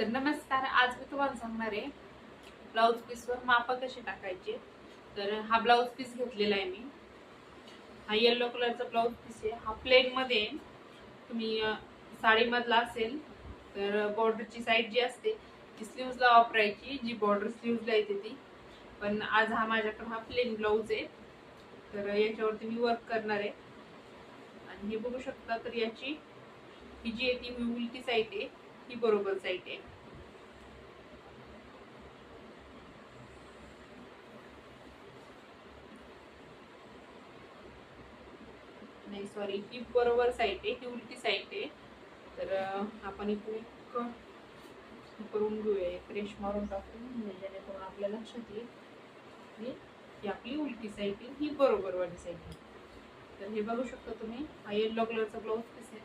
तर नमस्कार आज मी तुम्हाला सांगणार आहे ब्लाऊज पीसवर मापा कसे टाकायचे. तर हा ब्लाऊज पीस घेतलेला आहे मी. हा येल्लो कलरचा ब्लाऊज पीस आहे. हा प्लेनमध्ये आहे. तुम्ही साडीमधला असेल तर बॉर्डरची साईड जी असते ती स्लीव्जला वापरायची. जी बॉर्डर स्लीव्जला येते ती. पण आज हा माझ्याकडे हा प्लेन ब्लाऊज आहे. तर याच्यावरती मी वर्क करणार आहे. आणि हे बघू शकता तर याची ही जी आहे ती ही उलटी साईड आहे ही बरोबर साईड आहे नाही सॉरी ही बरोबर साईड आहे ही उलटी साईड आहे. तर आपण इथून एक करून घेऊया एक मारून टाकून म्हणजे जेणेकरून आपल्या लक्षात येईल की ही आपली उलटी साईड आहे ही बरोबर वाली साईड आहे. तर हे बघू शकता तुम्ही हा येल्लो कलरचा ब्लाऊज पीस आहे.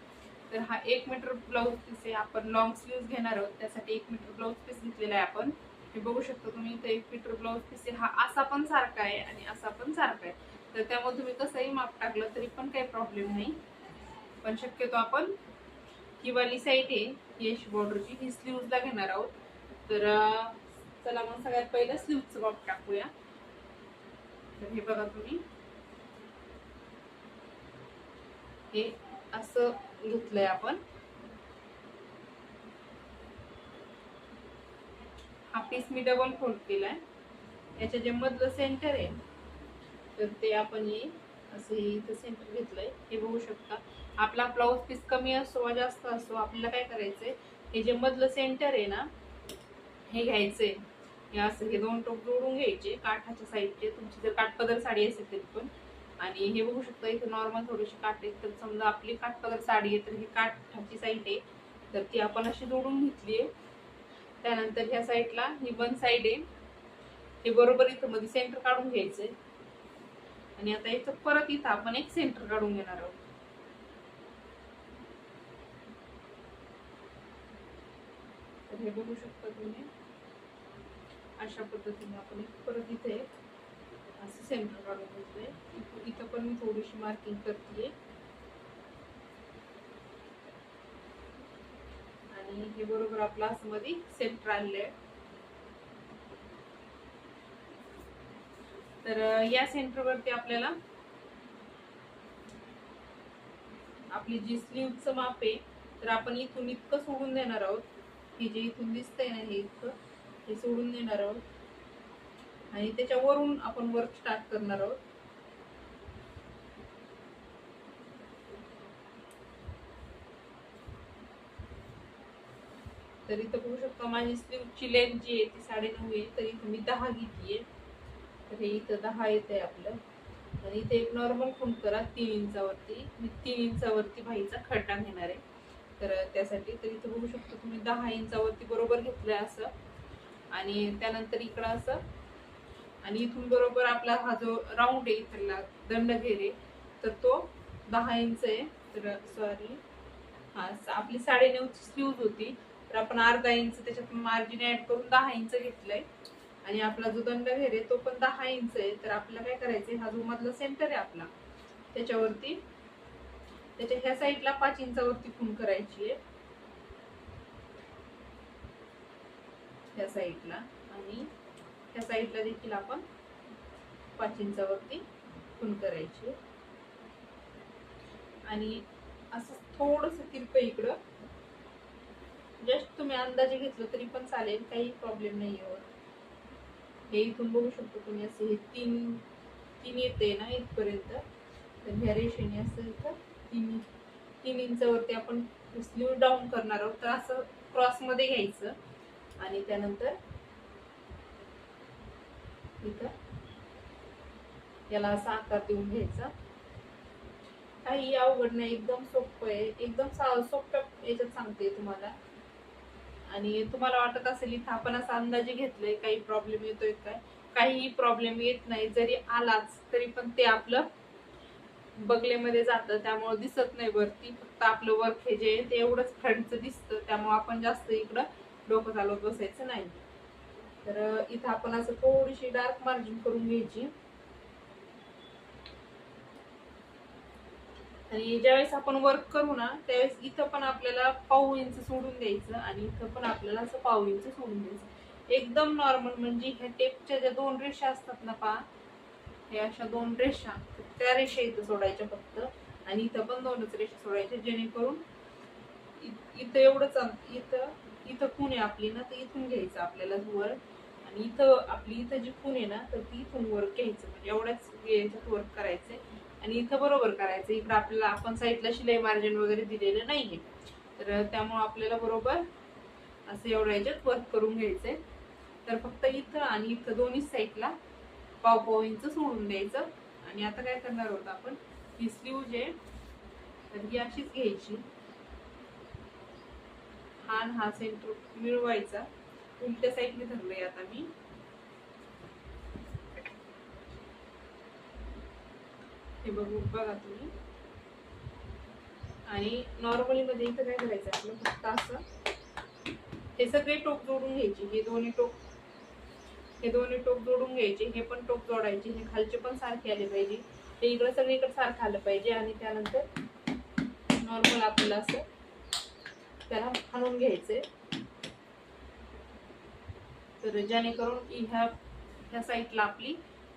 तर हा एक मीटर ब्लाऊज पीस आहे आपण लॉंग स्लीव्ह घेणार आहोत त्यासाठी एक मीटर ब्लाऊज पीस घेतलेला आहे आपण. हे बघू शकता तुम्ही इथं एक मीटर ब्लाऊज पीस आहे हा असा पण सारखा आहे आणि असा पण सारखा आहे. तर त्यामुळे तुम्ही कसंही माप टाकलं तरी पण काही प्रॉब्लेम नाही. पण शक्यतो आपण ही वाली साईड आहे यश बॉर्डरची ही स्लीवला घेणार आहोत. तर चला मग सगळ्यात पहिलं स्लीवचं माप टाकूया. तर हे बघा तुम्ही. हे असं घेतलंय आपण. हा पीस मी डबल फोल्ड केलाय. याच्या जे मधलं सेंटर आहे तर ते आपण हे असं हे इथं सेंटर घेतलंय. हे बघू शकता. आपला ब्लाऊज पीस कमी असो वा जास्त असो आपल्याला काय करायचंय हे जे मधलं सेंटर आहे ना हे घ्यायचंय. हे असं हे दोन टोक जोडून घ्यायचे काठाच्या साईडचे. तुमची जर काठपदर साडी असेल तरी पण. आणि हे बघू शकता इथे नॉर्मल थोडीशी काठ आहे. तर समजा आपली काठपदर साडी आहे तर ही काठाची साईड आहे. तर ती आपण अशी जोडून घेतली आहे. त्यानंतर ह्या साईडला ही वन साईड आहे. हे बरोबर इथं मध्ये सेंटर काढून घ्यायचंय. आणि आता इथं परत इथं आपण एक सेंटर काढून घेणार आहोत. तर हे बघू शकता तुम्ही. अशा पद्धतीने आपण एक परत इथे असं सेंटर काढून घेतोय इथं- इथं पण मी थोडीशी मार्किंग करते आणि हे बरोबर आपलं असं मध्ये सेंटर आलेलं आहे तर या सेंटरवरती आपल्याला आपली जी स्लीवचं माप आहे तर आपण इथून इतकं सोडून देणार आहोत हे जे इथून दिसतंय ना हे इतकं हे सोडून देणार आहोत. आणि त्याच्यावरून आपण वर्क स्टार्ट करणार आहोत. तर इथं बघू शकता माझी स्लीवची लेंथ जी आहे ती साडे नऊ आहे तर इथं मी दहा घेतली आहे तर हे इथं दहा येत आहे आपलं. आणि इथे एक नॉर्मल खूण करा तीन इंचावरती. मी तीन इंचावरती भाईचा खड्डा घेणार आहे. तर त्यासाठी तर इथं बघू शकतो तुम्ही दहा इंचावरती बरोबर घेतलंय असं. आणि त्यानंतर इकडं असं. आणि इथून बरोबर आपला हा जो राऊंड आहे इथला दंड घेरे तर तो दहा इंच आहे. तर सॉरी हा आपली आपली साडेनऊची स्लीव्ज होती. तर आपण अर्धा इंच त्याच्यात मार्जिन ऍड करून दहा इंच घेतलंय. आणि आपला जो दंडघेर आहे तो पण दहा इंच आहे. तर आपल्याला काय करायचंय हा जो मधला सेंटर आहे आपला त्याच्यावरती त्याच्या ह्या साईडला पाच इंचावरती खून करायची आहे. ह्या साईडला आणि ह्या साईडला देखील आपण पाच इंचावरती खून करायची आहे. आणि असं थोडस तिरकं इकडं. जस्ट तुम्ही अंदाजे घेतलं तरी पण चालेल काही प्रॉब्लेम नाही यावर हे इथून बघू शकतो तुम्ही असे हे तीन तीन येते ना इथपर्यंत. तर ह्या रेषेने असं इथं तीन तीन इंचावरती आपण स्लीव डाऊन करणार आहोत. तर असं क्रॉसमध्ये घ्यायचं. आणि त्यानंतर इथं याला असा आकार देऊन घ्यायचा. काही अवघड नाही एकदम सोपं आहे. एकदम सा- सोप्या याच्यात सांगते तुम्हाला. आणि तुम्हाला वाटत असेल इथं आपण असं अंदाजे घेतलंय काही प्रॉब्लेम येतोय काय? काहीही प्रॉब्लेम येत नाही जरी आलाच तरी पण ते आपलं बगलेमध्ये जातं. त्यामुळे दिसत नाही वरती फक्त आपलं वर्क हे जे आहे ते एवढंच फ्रंटचं दिसतं. त्यामुळे आपण जास्त इकडं डोकं चालवत बसायचं नाही. तर इथं आपण असं थोडीशी डार्क मार्जिन करून घ्यायची. आणि ज्यावेळेस आपण वर्क करू ना त्यावेळेस इथं पण आपल्याला पाऊ इंच सोडून द्यायचं आणि इथं पण आपल्याला असं पाऊ इंच सोडून द्यायचं. एकदम नॉर्मल म्हणजे ह्या टेपच्या ज्या दोन रेषा असतात ना पा हे अशा दोन रेषा त्या रेषा इथं सोडायच्या फक्त आणि इथं पण दोनच रेषा सोडायच्या जेणेकरून इ- इथं एवढंच इथं इथं खून आहे आपली ना तर इथून घ्यायचं आपल्याला वर आणि इथं आपली इथं जी खून आहे ना तर ती इथून वर्क घ्यायचं. म्हणजे एवढ्याच याच्यात वर्क करायचंय. आणि इथं बरोबर करायचं. इकडं आपल्याला आपण साईडला शिलाई मार्जिन वगैरे दिलेलं नाहीये. तर त्यामुळं आपल्याला बरोबर असं एवढ्या याच्यात वर्क करून घ्यायचंय. तर फक्त इथं आणि इथं दोन्ही साईडला पाव पाव इंच सोडून द्यायचं. आणि आता काय करणार होतं आपण? ही स्लीव जे आहे, तर ही अशीच घ्यायची. हा हा सेंटर मिळवायचा. उलट्या साईडने धरलंय आता मी. हे बघू बघा तुम्ही. आणि नॉर्मली मध्ये इथं काय करायचं आपलं? फक्त असं. हे सगळे टोक जोडून घ्यायचे. हे दोन्ही टोक हे दोन्ही टोक जोडून घ्यायचे. हे पण टोक जोडायचे. हे खालचे पण सारखे आले पाहिजे. हे इकडं सगळीकडे सारखं आलं पाहिजे. आणि त्यानंतर नॉर्मल आपल्याला असं त्याला हाणून घ्यायचंय. तर जेणेकरून की ह्या ह्या साईडला आपली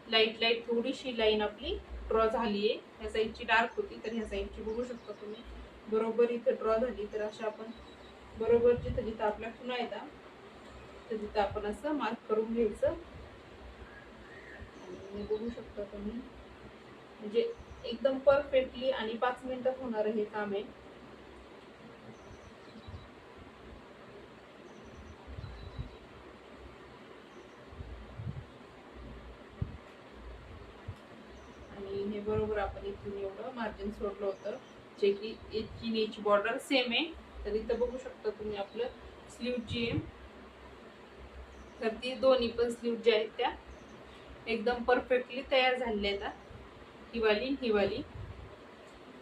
लाइट लाइट थोडीशी लाईन आपली ड्रॉ झाली आहे. ह्या साईडची डार्क होती तर ह्या साईडची बघू शकता तुम्ही. बरोबर इथं ड्रॉ झाली तर अशा आपण बरोबर जिथं जिथं आपल्या खुणा येतात तर तिथं आपण असं मार्क करून घ्यायचं. आणि बघू शकता तुम्ही. म्हणजे एकदम परफेक्टली आणि पाच मिनिटात होणारं हे काम आहे आणि हे बरोबर आपण इथून एवढं मार्जिन सोडलं होतं. जे की इतकी इंच बॉर्डर सेम आहे. तर इथं बघू शकता तुम्ही आपलं स्लीवची तर ती दोन्ही पण स्लीव ज्या आहेत त्या एकदम परफेक्टली तयार झालेल्या आहेत. हिवाली हिवाली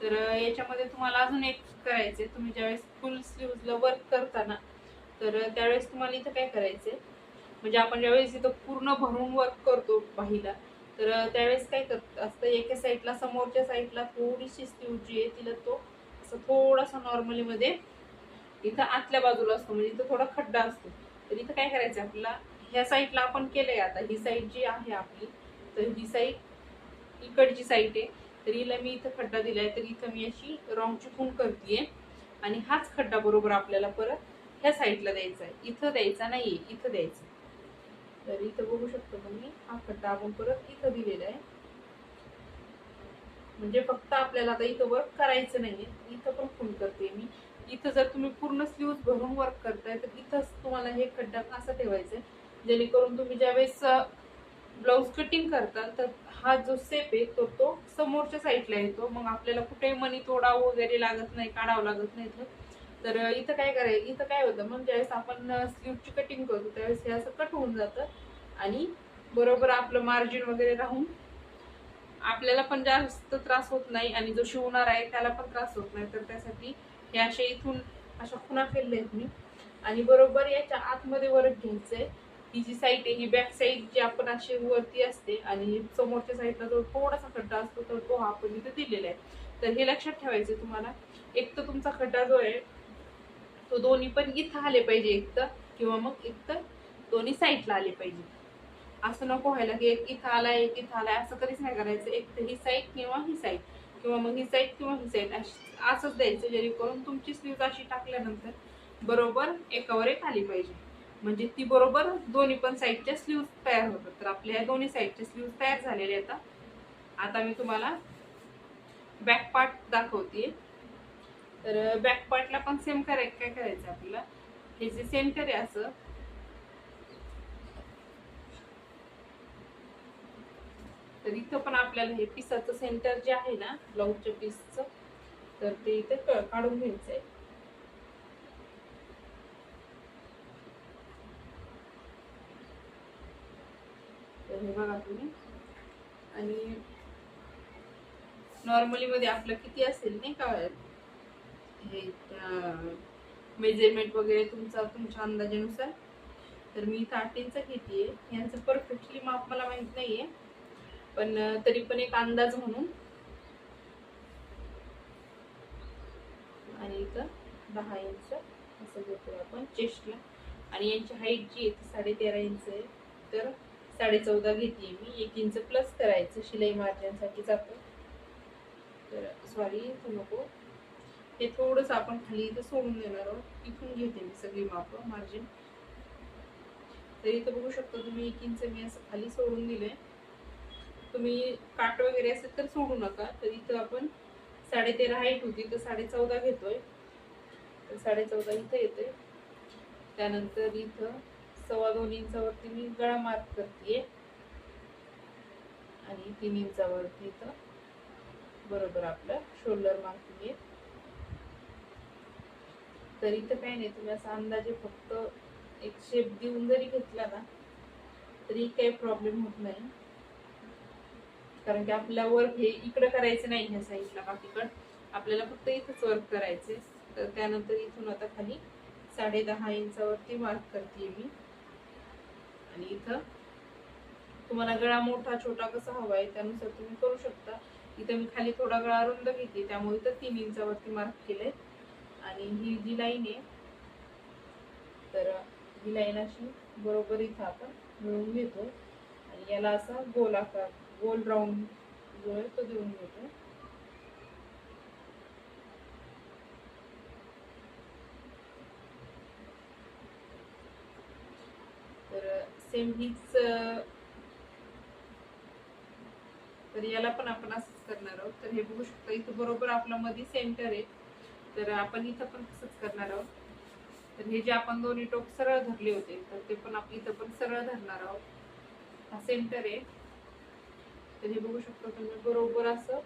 तर याच्यामध्ये तुम्हाला अजून एक करायचे तुम्ही ज्यावेळेस फुल स्लीवला वर्क करताना तर त्यावेळेस तुम्हाला इथं काय करायचंय? म्हणजे आपण ज्यावेळेस इथं पूर्ण भरून वर्क करतो बाहीला तर त्यावेळेस काय करत असतं एका साईडला समोरच्या साईडला थोडीशी स्लीव जी आहे तिला तो असं थोडासा नॉर्मलीमध्ये इथं आतल्या बाजूला असतो म्हणजे इथं थोडा खड्डा असतो. तर इथं काय करायचं आपल्याला ह्या साईडला आपण केलंय आता ही साईड जी आहे आपली तर ही साईड इकडची साईड आहे. तर हिला मी इथं खड्डा दिलाय तर इथं मी अशी रॉंगची खून करतेय. आणि हाच खड्डा बरोबर आपल्याला परत ह्या साईडला द्यायचा आहे इथं द्यायचा नाही इथं द्यायचा. तर इथं बघू शकतो तुम्ही. हा खड्डा आपण परत इथं दिलेला आहे. म्हणजे फक्त आपल्याला आता इथं वर्क करायचं नाहीये. इथं पण फोन करते मी. इथं जर तुम्ही पूर्ण स्लीव्ह भरून वर्क करताय तर इथंच तुम्हाला हे खड्डा कसा ठेवायचा आहे. जेणेकरून तुम्ही ज्यावेळेस ब्लाऊज कटिंग करताल तर हा जो सेप आहे तो तो समोरच्या साईडला येतो. मग आपल्याला कुठेही मनी तोडावं वगैरे लागत नाही काढावं लागत नाही तर तर इथं काय करायचं इथं काय होतं मग ज्यावेळेस आपण स्लीवची कटिंग करतो त्यावेळेस हे असं कट होऊन जातं. आणि बरोबर आपलं मार्जिन वगैरे राहून आपल्याला पण जास्त त्रास होत नाही आणि जो शिवणार आहे त्याला पण त्रास होत नाही. तर त्यासाठी हे असे इथून अशा खुणा केलेल्या आहेत मी. आणि बरोबर याच्या आतमध्ये वरच घ्यायचंय. ही जी साईड आहे ही बॅक साईड जी आपण अशी वरती असते आणि समोरच्या साईडला जो थोडासा खड्डा असतो तर तो हा आपण इथे दिलेला आहे. तर हे लक्षात ठेवायचं तुम्हाला. एक तर तुमचा खड्डा जो आहे तो दोन्ही पण इथं आले पाहिजे एक तर किंवा मग एक तर दोन्ही साईडला आले पाहिजे. असं नको व्हायला की एक इथं आलाय एक इथं आलाय असं कधीच नाही करायचं. एक तर ही साईड किंवा ही साईड किंवा मग ही साईड किंवा ही साईड असंच द्यायचं जेणेकरून तुमची स्लीव अशी टाकल्यानंतर बरोबर एकावर एक आली पाहिजे. म्हणजे ती बरोबर दोन्ही पण साईडच्या स्लीव्ह तयार होतात. तर आपल्या या दोन्ही साईडच्या स्लीव्ह तयार झालेल्या आहेत. आता मी तुम्हाला बॅक पार्ट दाखवते तर बॅक पार्टला पण सेम करायचं काय करायचं आपल्याला? हे जे सेंटर आहे असं. तर इथं पण आपल्याला हे पिसाचं सेंटर जे आहे ना ब्लाऊजच्या पीसचं तर ते इथं काढून काढून घ्यायचंय. तर हे बघा तुम्ही. आणि नॉर्मली मध्ये आपलं किती असेल नाही का? हे मेजरमेंट वगैरे तुमचा तुमच्या अंदाजानुसार. तर मी इथं आठ इंच घेते. यांचं परफेक्टली माप मला माहीत नाही आहे पण तरी पण एक अंदाज म्हणून. आणि इथं दहा इंच असं घेतोय आपण चेस्टला आणि यांची हाईट जी आहे ती साडे तेरा इंच आहे. तर साडे चौदा घेते मी. एक इंच प्लस करायचं शिलाई मार्जिनसाठी जातं. तर सॉरी तू नको. हे थोडंसं आपण खाली इथं सोडून देणार आहोत. इथून घेते मी सगळी मापं मार्जिन तर इथं बघू शकता तुम्ही एक इंच मी असं खाली सोडून दिले तुम्ही काट वगैरे असेल तर सोडू नका. तर इथं आपण साडे तेरा हाईट होती तर साडे चौदा घेतोय. तर साडे चौदा इथं येते त्यानंतर इथं सव्वा दोन इंचावरती मी गळा मार्क करते आणि तीन इंचावरती इथं बरोबर आपलं शोल्डर मार्किंग आहे तर इथं काय नाही. तुम्ही असा अंदाजे फक्त एक शेप देऊन जरी घेतला ना तरी काही प्रॉब्लेम होत नाही. कारण की आपल्या वर्क हे इकडं करायचं नाही ह्या साईडला बाकीकडं आपल्याला फक्त इथंच वर्क करायचे तर त्यानंतर इथून आता खाली साडे दहा इंचावरती मार्क करते मी. आणि इथं तुम्हाला गळा मोठा छोटा कसा हवा आहे त्यानुसार तुम्ही करू शकता. इथं मी खाली थोडा गळा रुंद घेते. त्यामुळे इथं तीन इंचावरती मार्क केलंय. आणि ही जी लाईन आहे तर ही लाईन अशी बरोबर इथं आपण मिळवून घेतो. आणि याला असा गोल आकार गोल राऊंड जो आहे तो देऊन घेतो. तर सेम हीच तर याला पण आपण असंच करणार आहोत. तर हे बघू शकता इथं बरोबर आपला मध्ये सेंटर आहे. तर आपण इथं पण तसंच करणार आहोत. तर हे जे आपण दोन्ही टोक सरळ धरले होते तर ते पण आपण इथं पण सरळ धरणार आहोत. हा सेंटर आहे. तर हे बघू शकतो तुम्ही बरोबर असं.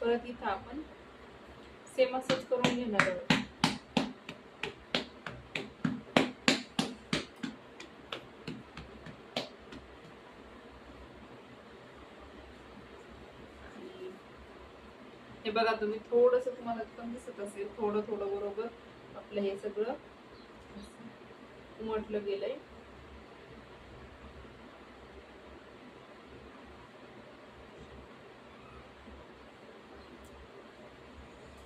परत इथं आपण सेम असंच करून घेणार आहोत. म्हणजे बघा तुम्ही थोडस तुम्हाला पण दिसत असेल थोडं थोडं बरोबर आपलं हे सगळं. उमटलं गेलंय.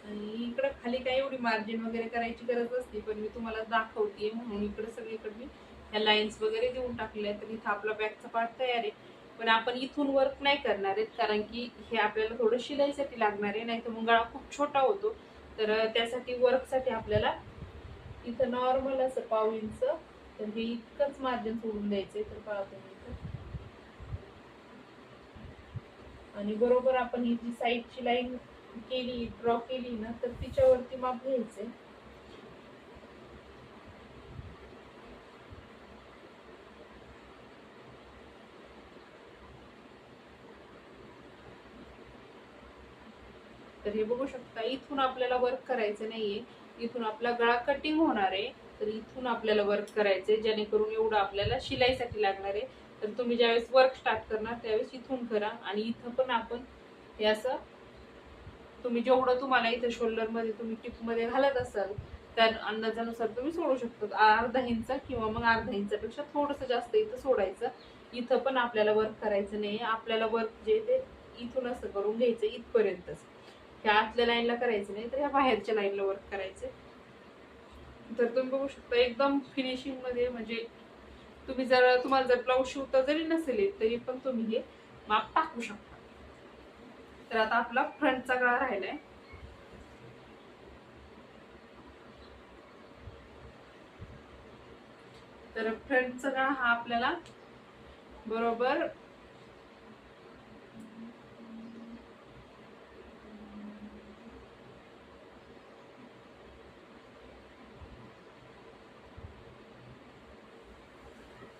आणि इकडं खाली काय एवढी मार्जिन वगैरे करायची गरज नसते पण मी तुम्हाला दाखवते म्हणून इकडे सगळीकडे मी ह्या लाईन्स वगैरे देऊन टाकल्या तर इथं आपला बॅगचा पार्ट तयार आहे. पण आपण इथून वर्क नाही करणार आहेत कारण की हे आपल्याला थोडं शिलाईसाठी लागणार आहे नाही तर मग गळा खूप छोटा होतो. तर त्यासाठी वर्कसाठी आपल्याला इथं नॉर्मल असं पाव इंच तर हे इतकंच मार्जिन सोडून द्यायचंय तर पाहतो आणि बरोबर आपण ही जी साईडची लाईन केली ड्रॉ केली ना तर तिच्यावरती माप घ्यायचंय. तर हे बघू शकता इथून आपल्याला वर्क करायचं नाहीये. इथून आपला गळा कटिंग होणार आहे. तर इथून आपल्याला वर्क करायचंय जेणेकरून एवढं आपल्याला शिलाईसाठी लागणार आहे. तर तुम्ही ज्यावेळेस वर्क स्टार्ट करणार त्यावेळेस इथून करा. आणि इथं पण आपण हे असं तुम्ही जेवढं तुम्हाला इथं शोल्डरमध्ये तुम्ही टिपमध्ये घालत असाल त्या अंदाजानुसार तुम्ही सोडू शकता अर्धा इंच किंवा मग अर्धा इंचापेक्षा थोडस जास्त इथं सोडायचं. इथं पण आपल्याला वर्क करायचं नाही आपल्याला वर्क जे ते इथून असं करून घ्यायचं इथपर्यंतच. ह्या आतल्या लाईनला करायचं नाही तर ह्या बाहेरच्या लाईनला वर्क करायचं. तर तुम्ही बघू शकता एकदम फिनिशिंगमध्ये म्हणजे तुम्ही जर तुम्हाला जर ब्लाऊज शिवता जरी नसेल तरी पण तुम्ही हे माप टाकू शकता. तर आता आपला फ्रंटचा गळा राहिलाय. तर फ्रंटचा गळा हा आपल्याला बरोबर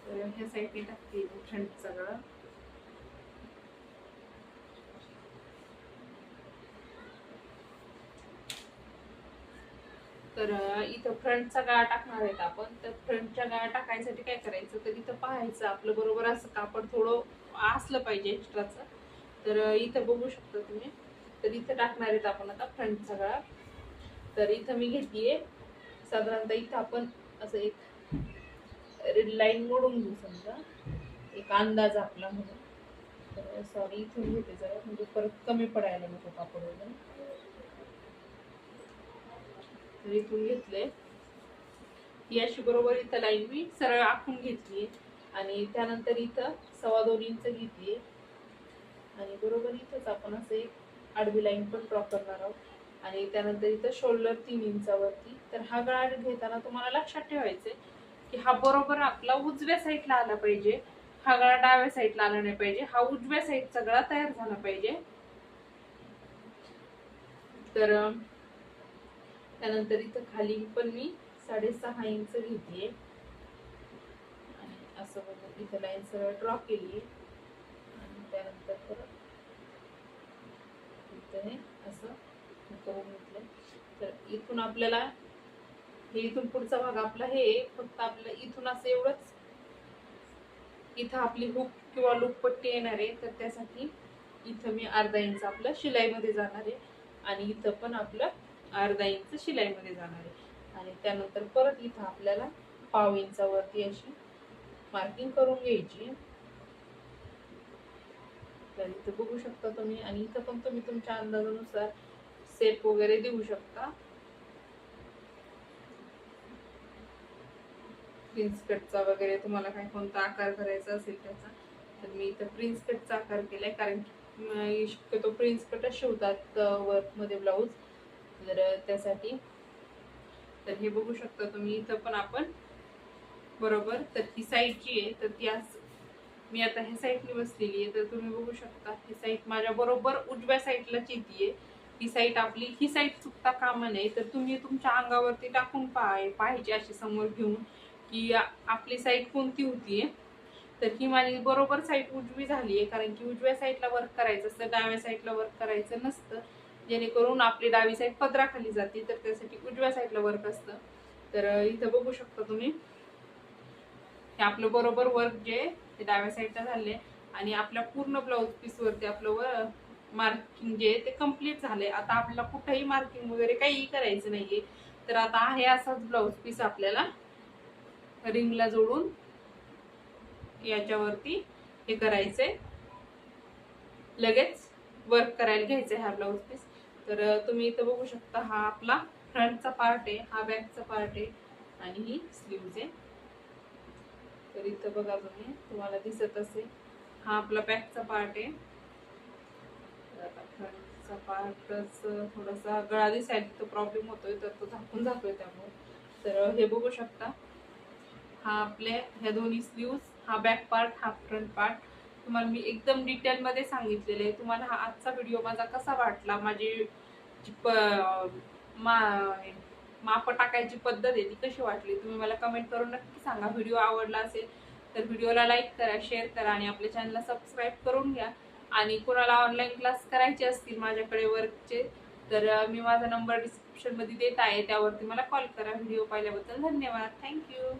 तर ह्या साईडने टाकते फ्रंटचा सगळं. तर इथं फ्रंटचा गाळा टाकणार आहेत आपण. तर फ्रंटच्या गाळा टाकायसाठी काय करायचं? तर इथं पाहायचं आपलं बरोबर असं कापड थोडं असलं पाहिजे एक्स्ट्राचं तर इथं बघू शकता तुम्ही. तर इथं टाकणार आहेत आपण आता फ्रंटचा गाळा. तर इथं मी घेतलीये. साधारणतः इथं आपण असं एक लाईन मोडून घेऊ समजा. एक अंदाज आपला म्हणून. तर सॉरी इथून घेते जरा. म्हणजे परत कमी पडायला नको कापड वगैरे तर इथून घेतले याशी अशी बरोबर इथं लाईन मी सरळ आखून घेतली आणि त्यानंतर इथं सव्वा दोन इंच घेतली आणि बरोबर इथंच आपण असं एक आडवी लाईन पण ड्रॉ करणार आहोत. आणि त्यानंतर इथं शोल्डर तीन इंचावरती तर हा गळा घेताना तुम्हाला लक्षात ठेवायचंय. की हा बरोबर आपला उजव्या साईडला आला पाहिजे हा गळा डाव्या साईडला आला नाही पाहिजे हा उजव्या साईडचा गळा तयार झाला पाहिजे. तर त्यानंतर इथं खाली पण मी साडेसहा इंच घेतलीये आणि असं बघून इथं लाईन सरळ ड्रॉ केली आणि त्यानंतर परत इथं हे असं करून घेतलं तर इथून आपल्याला हे इथून पुढचा भाग आपला हे फक्त आपलं इथून असं एवढंच. इथं आपली हुक किंवा लूप पट्टी येणार आहे तर त्यासाठी इथं मी अर्धा इंच आपलं शिलाईमध्ये जाणार आहे आणि इथं पण आपलं अर्धा इंच शिलाईमध्ये जाणार आहे. आणि त्यानंतर परत इथं आपल्याला पाव इंचावरती अशी मार्किंग करून घ्यायची तर इथं बघू शकता तुम्ही आणि इथं पण तुम्ही तुमच्या अंदाजानुसार सेप वगैरे देऊ शकता. प्रिन्स कटचा वगैरे तुम्हाला काय कोणता आकार करायचा असेल त्याचा तर मी इथं प्रिन्स कटचा आकार केला आहे कारण की शक्यतो प्रिन्स कटच शिवतात वर्कमध्ये ब्लाऊज तर त्यासाठी तर हे बघू शकता तुम्ही. इथं पण आपण बरोबर तर ही साईड जी आहे तर ती आज मी आता ह्या साईडने बसलेली आहे. तर तुम्ही बघू शकता ही साईड माझ्या बरोबर उजव्या साईडला चिती आहे. ही साईड आपली ही साईड चुकता कामा नये. तर तुम्ही तुमच्या अंगावरती टाकून पाहाय पाहिजे अशी समोर घेऊन की आपली साईड कोणती होतीये? तर ही माझी बरोबर साईड उजवी झाली आहे कारण की उजव्या साईडला वर्क करायचं असतं डाव्या साईडला वर्क करायचं नसतं. जेणेकरून आपली डावी साईड पदराखाली जाते तर त्यासाठी उजव्या साईडला वर्क असतं. तर इथं बघू शकता तुम्ही. हे आपलं बरोबर वर्क जे ते डाव्या साईडला झाले आणि आपल्या पूर्ण ब्लाऊज पीसवरती आपलं मार्किंग जे ते कंप्लीट झालंय. आता आपल्याला कुठंही मार्किंग वगैरे काहीही करायचं नाहीये. तर आता आहे असाच ब्लाऊज पीस आपल्याला. रिंगला जोडून याच्यावरती हे करायचंय लगेच वर्क करायला घ्यायचं हा ब्लाऊज पीस तर तुम्ही इथं बघू शकता हा आपला फ्रंटचा पार्ट आहे हा बॅकचा पार्ट आहे आणि ही स्लीव्ज आहे. तर इथं बघा तुम्ही तुम्हाला दिसत असेल हा आपला बॅकचा पार्ट आहे. फ्रंटचा पार्टच थोडासा गळा दिसायला तो प्रॉब्लेम होतोय तर तो झाकून जातोय त्यामुळे. तर हे बघू शकता हा आपल्या ह्या दोन्ही स्लीव्स हा बॅक पार्ट हा फ्रंट पार्ट तुम्हाला मी एकदम डिटेलमध्ये सांगितलेलं आहे. तुम्हाला हा आजचा व्हिडिओ माझा कसा वाटला? माझी जी प मा माप टाकायची पद्धत आहे ती कशी वाटली? तुम्ही मला कमेंट करून नक्की सांगा. व्हिडिओ आवडला असेल तर व्हिडिओला लाईक करा शेअर करा आणि आपल्या चॅनलला सबस्क्राईब करून घ्या. आणि कोणाला ऑनलाईन क्लास करायचे असतील माझ्याकडे वर्कचे तर मी माझा नंबर डिस्क्रिप्शनमध्ये देत आहे. त्यावरती मला कॉल करा. व्हिडिओ पाहिल्याबद्दल धन्यवाद. थँक्यू